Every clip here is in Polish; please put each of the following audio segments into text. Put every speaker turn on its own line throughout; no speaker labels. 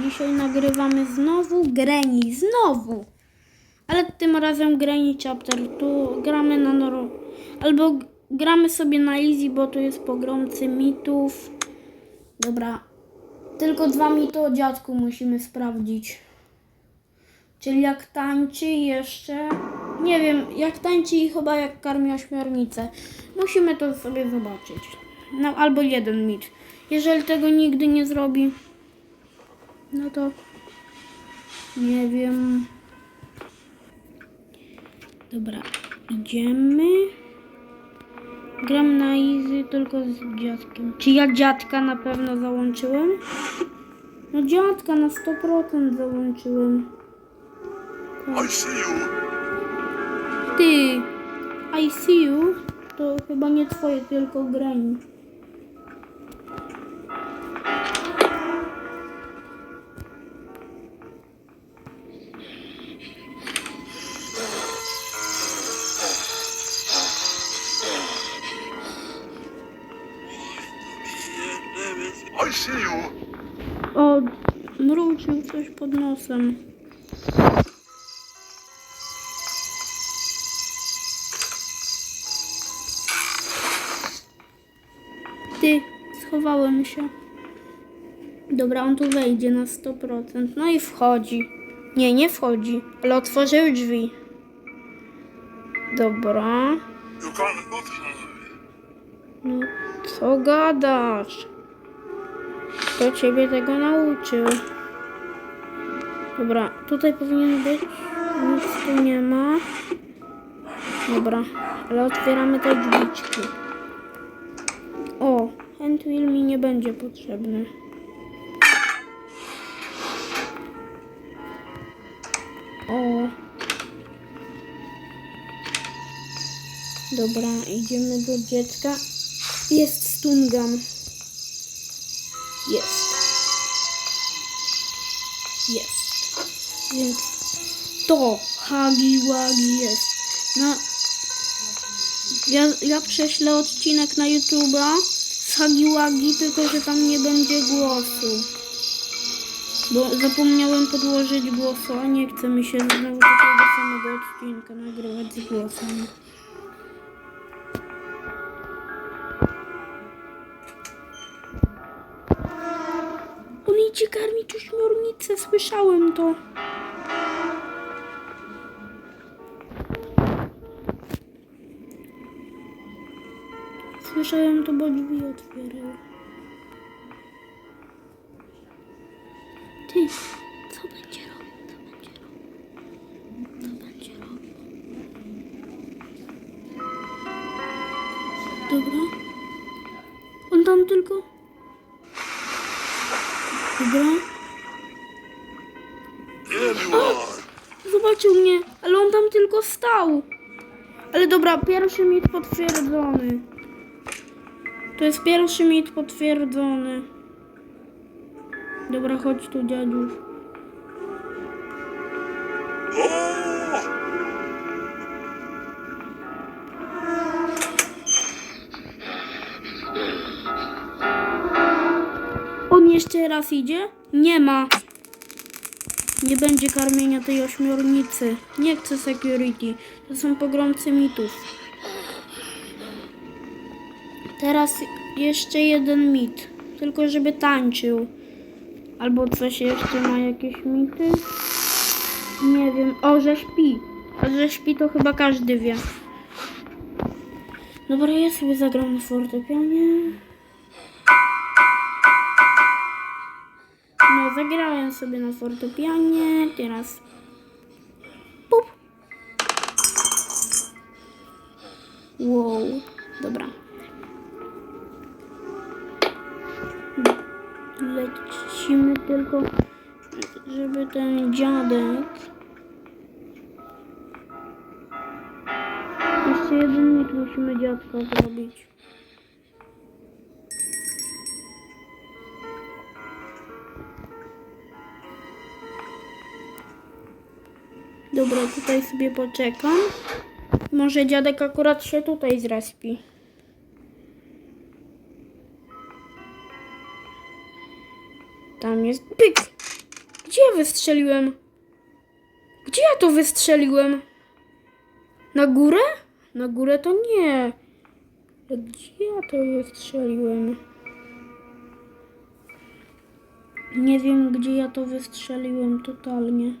Dzisiaj nagrywamy znowu Granny, znowu. Ale tym razem Granny Chapter. Tu gramy na noro... Albo gramy sobie na easy, bo tu jest pogromcy mitów. Dobra. Tylko dwa mity o dziadku musimy sprawdzić. Czyli jak tańczy jeszcze... Nie wiem, jak tańczy i chyba jak karmi ośmiornicę. Musimy to sobie zobaczyć. No, albo jeden mit. Jeżeli tego nigdy nie zrobi, no to nie wiem. Dobra, idziemy. Gram na easy tylko z dziadkiem. Czy ja dziadka na pewno załączyłem? No dziadka na 100% załączyłem.
I see you.
Ty, I see you. To chyba nie twoje, tylko grań.
I see you.
O, mruczył coś pod nosem. Ty, schowałem się. Dobra, on tu wejdzie na 100%. No i wchodzi. Nie, nie wchodzi, ale otworzył drzwi. Dobra. No, co gadasz? Kto ciebie tego nauczył? Dobra, tutaj powinien być. Nic tu nie ma. Dobra, ale otwieramy te drzwiczki. O, hand wheel mi nie będzie potrzebny. O. Dobra, idziemy do dziecka. Jest stungan. Jest. Jest. Więc to Hagi Wagi jest. No. Ja, ja prześlę odcinek na YouTube'a z Hagi Wagi, tylko że tam nie będzie głosu. Bo zapomniałem podłożyć głosu, a nie chce mi się znowu takiego samego odcinka nagrywać z głosem. Karmić ośmiornicę, słyszałem to. Słyszałem to, bo drzwi otwierał. Ty, co będzie robił? Co będzie robił? Co będzie robił? Dobra. On tam tylko... Dobra. Zobaczył mnie, ale on tam tylko stał. Ale dobra, pierwszy mit potwierdzony. To jest pierwszy mit potwierdzony. Dobra, chodź tu, dziaduś.
Oh,
On jeszcze raz idzie? Nie ma. Nie będzie karmienia tej ośmiornicy. Nie chcę security. To są pogromcy mitów. Teraz jeszcze jeden mit. Tylko żeby tańczył. Albo coś jeszcze ma jakieś mity. Nie wiem. O, że śpi. A że śpi to chyba każdy wie. Dobra, ja sobie zagram na fortepianie. Zagrałem sobie na fortepianie, teraz pup. Wow, dobra. Lecimy tylko, żeby ten dziadek... Jeszcze jeden musimy dziadka zrobić. Dobra, tutaj sobie poczekam. Może dziadek akurat się tutaj zrespi. Tam jest pyk. Gdzie ja wystrzeliłem? Gdzie ja to wystrzeliłem? Na górę? Na górę to nie. Gdzie ja to wystrzeliłem? Nie wiem, gdzie ja to wystrzeliłem totalnie.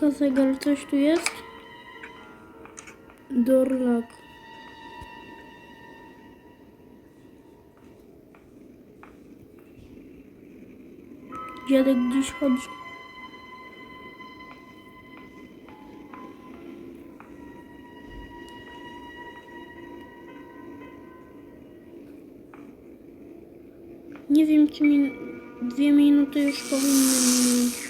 Tylko zegar, coś tu jest? Dorlak. Dziadek gdzieś chodzi. Nie wiem, czy mi dwie minuty już powinny minąć.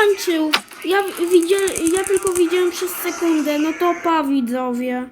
Tańczył! Ja, widziel, ja tylko widziałem przez sekundę, no to pa widzowie.